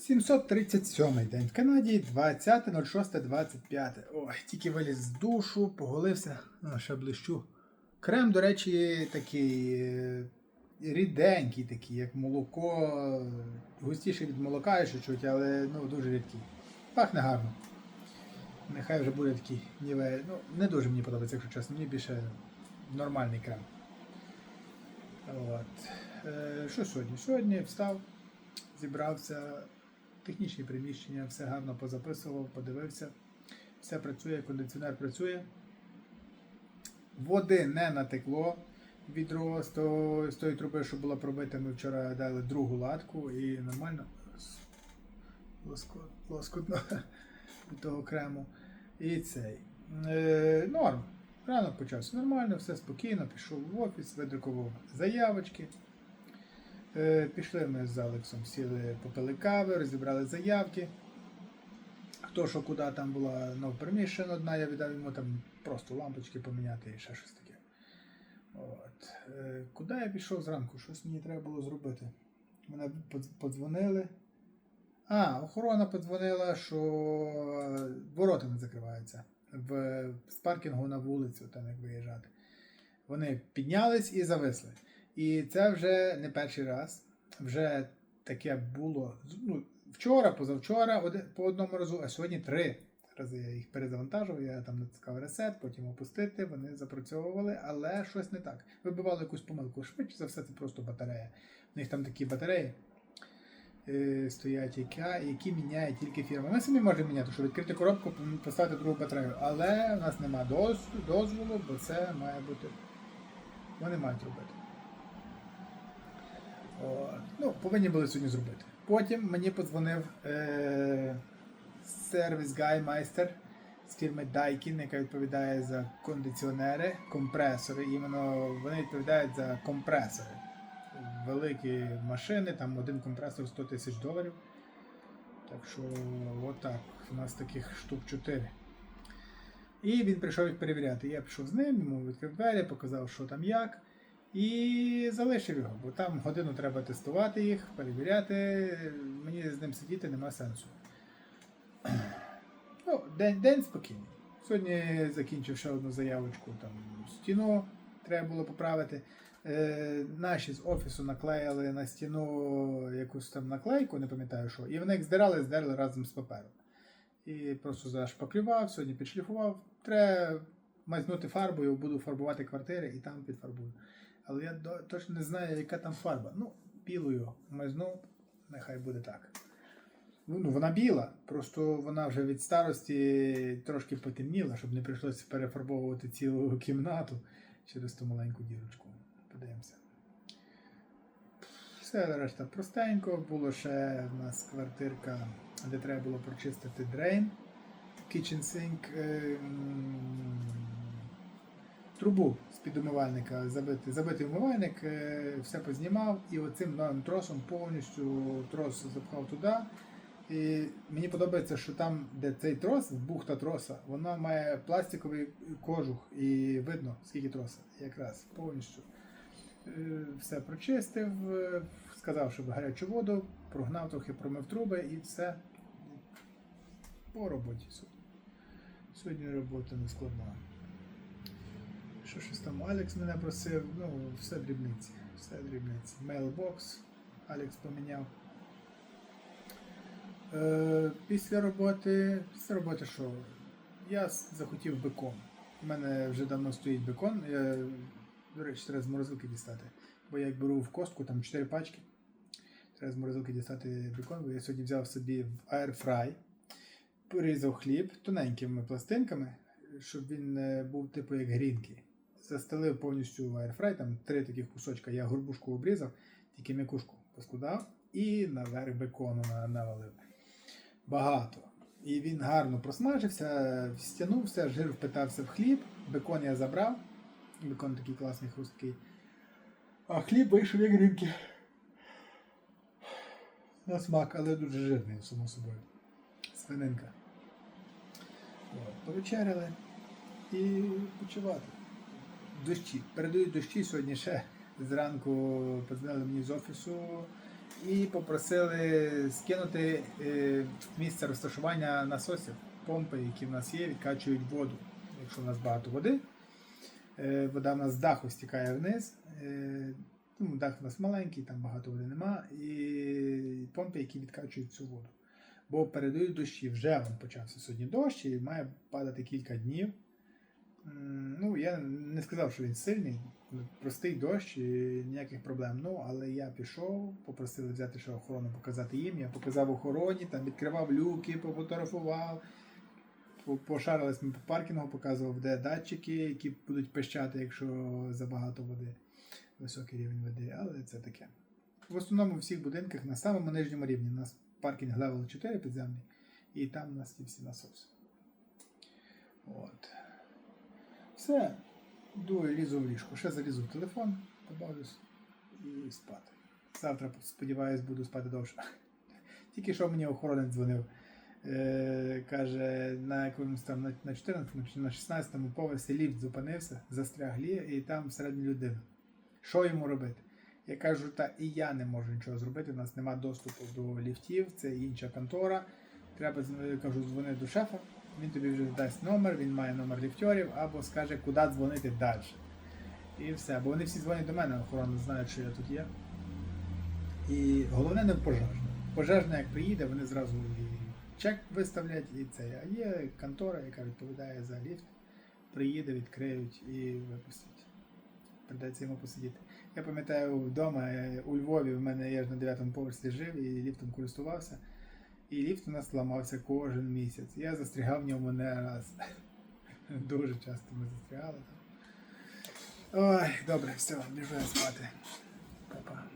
737 день в Канаді, 20.06.25. Ой, тільки виліз з душу, поголився, ну, ще блищу. Крем, до речі, такий е, ріденький, такий, як молоко, густіший від молока ще чуть, але ну, дуже рідкий. Пахне гарно. Нехай вже буде такий ніве. Ну, не дуже мені подобається, якщо чесно, мені більше нормальний крем. От. Е, що сьогодні? Сьогодні встав, зібрався, технічні приміщення, все гарно позаписував, подивився. Все працює, кондиціонер працює. Води не натекло. Відро з, того- з тої труби, що була пробита, ми вчора дали другу латку і нормально лоскутно від того крему. І цей. Е, норм. Ранок почався нормально, все спокійно, пішов в офіс, видрукував заявочки. Е, пішли ми з Алексом, сіли, попили кави, розібрали заявки. Хто що куди там була ну, приміщена одна, я віддав йому там просто лампочки поміняти і ще щось таке. От. Е, куди я пішов зранку? Щось мені треба було зробити. Мене подзвонили. А, охорона подзвонила, що ворота не закриваються в, з паркінгу на вулицю, там як виїжджати. Вони піднялись і зависли. І це вже не перший раз. Вже таке було ну, вчора, позавчора по одному разу, а сьогодні три рази я їх перезавантажував, я там натискав ресет, потім опустити, вони запрацьовували, але щось не так. Вибивали якусь помилку. Швидше за все, це просто батарея. У них там такі батареї е, стоять, яка, які міняє тільки фірма. Ми самі можемо міняти, щоб відкрити коробку, поставити другу батарею. Але в нас немає доз, дозволу, бо це має бути. Вони мають робити. Ну, повинні були сьогодні зробити. Потім мені подзвонив е, сервіс гай-майстер з фірми Daikin, яка відповідає за кондиціонери, компресори. Іменно вони відповідають за компресори. Великі машини, там один компресор 100 тисяч доларів. Так що, отак, у нас таких штук 4. І він прийшов їх перевіряти. Я пішов з ним, йому відкрив двері, показав, що там як. І залишив його, бо там годину треба тестувати їх, перевіряти. Мені з ним сидіти нема сенсу. Ну, день, день спокійний. Сьогодні закінчив ще одну заявочку, там стіну треба було поправити. Е, наші з офісу наклеїли на стіну якусь там наклейку, не пам'ятаю що, і вони їх здирали, здерли разом з папером. І просто зашпаклював, сьогодні підшліфував. Треба мазнути фарбою, буду фарбувати квартири і там підфарбую. Але я точно не знаю, яка там фарба. Ну, білою мазну, нехай буде так. Ну, ну, вона біла, просто вона вже від старості трошки потемніла, щоб не прийшлося перефарбовувати цілу кімнату через ту маленьку дірочку. Подивимося. Все решта простенько. Було ще в нас квартирка, де треба було прочистити дрейн, kitchen sink, ем, трубу з-під умивальника забити, забитий умивальник, е, все познімав і оцим новим тросом повністю трос запхав туди. І мені подобається, що там, де цей трос, бухта троса, вона має пластиковий кожух і видно, скільки троса. Якраз повністю. Е, Все прочистив, е, сказав, щоб гарячу воду, прогнав трохи, промив труби і все. По роботі сьогодні. Сьогодні робота не складна. Що щось там Алекс мене просив, ну, все дрібниці. Все дрібниці. Мейлбокс Алекс поміняв. Е, після роботи. Після роботи що? Я захотів бекон. У мене вже давно стоїть бекон. Я, до речі, треба з морозилки дістати. Бо я як беру в костку, там 4 пачки. Треба з морозилки дістати бекон, бо я сьогодні взяв собі в Airfry, порізав хліб тоненькими пластинками, щоб він був типу як грінки. Застелив повністю в там три таких кусочка, я горбушку обрізав, тільки м'якушку поскладав і наверх бекону на- навалив. Багато. І він гарно просмажився, стягнувся, жир впитався в хліб, бекон я забрав. Бекон такий класний хрусткий. А хліб вийшов як грінки. На смак, але дуже жирний, само собою. Свининка. От, повечеряли і почувати. Дощі. Передають дощі сьогодні ще зранку подзвонили мені з офісу і попросили скинути е, місце розташування насосів, помпи, які в нас є, відкачують воду. Якщо в нас багато води, е, вода в нас з даху стікає вниз. Ну, дах у нас маленький, там багато води нема, і помпи, які відкачують цю воду. Бо передають дощі. Вже він почався сьогодні дощ і має падати кілька днів. Ну, я не сказав, що він сильний, простий дощ, і ніяких проблем. Ну, але я пішов, попросили взяти ще охорону, показати їм. Я показав охороні, там відкривав люки, пофотографував. По- Пошарились ми по паркінгу, показував, де датчики, які будуть пищати, якщо забагато води, високий рівень води, але це таке. В основному у всіх будинках на самому нижньому рівні у нас паркінг левел 4 підземний, і там у нас всі насоси. От. Все. Йду лізу в ліжко. Ще залізу в телефон, побавлюсь і спати. Завтра, сподіваюсь, буду спати довше. Тільки що мені охоронець дзвонив. Е, каже, на якомусь там на, на 14 чи на 16 поверсі ліфт зупинився, застряг і там всередині людина. Що йому робити? Я кажу, та і я не можу нічого зробити. У нас немає доступу до ліфтів, це інша контора. Треба кажу, дзвони до шефа. Він тобі вже дасть номер, він має номер ліфтьорів, або скаже, куди дзвонити далі. І все. Бо вони всі дзвонять до мене, охорона знають, що я тут є. І головне не в пожежну. Пожежна, як приїде, вони зразу і чек виставлять, і це. А є контора, яка відповідає за ліфт. Приїде, відкриють і випустять. Придеться йому посидіти. Я пам'ятаю вдома е, у Львові в мене я ж на 9 поверсі жив і ліфтом користувався. І ліфт у нас ламався кожен місяць. Я застрягав в ньому не раз. Дуже часто ми застрягали. Ой, добре, все, біжу я спати. Па-па.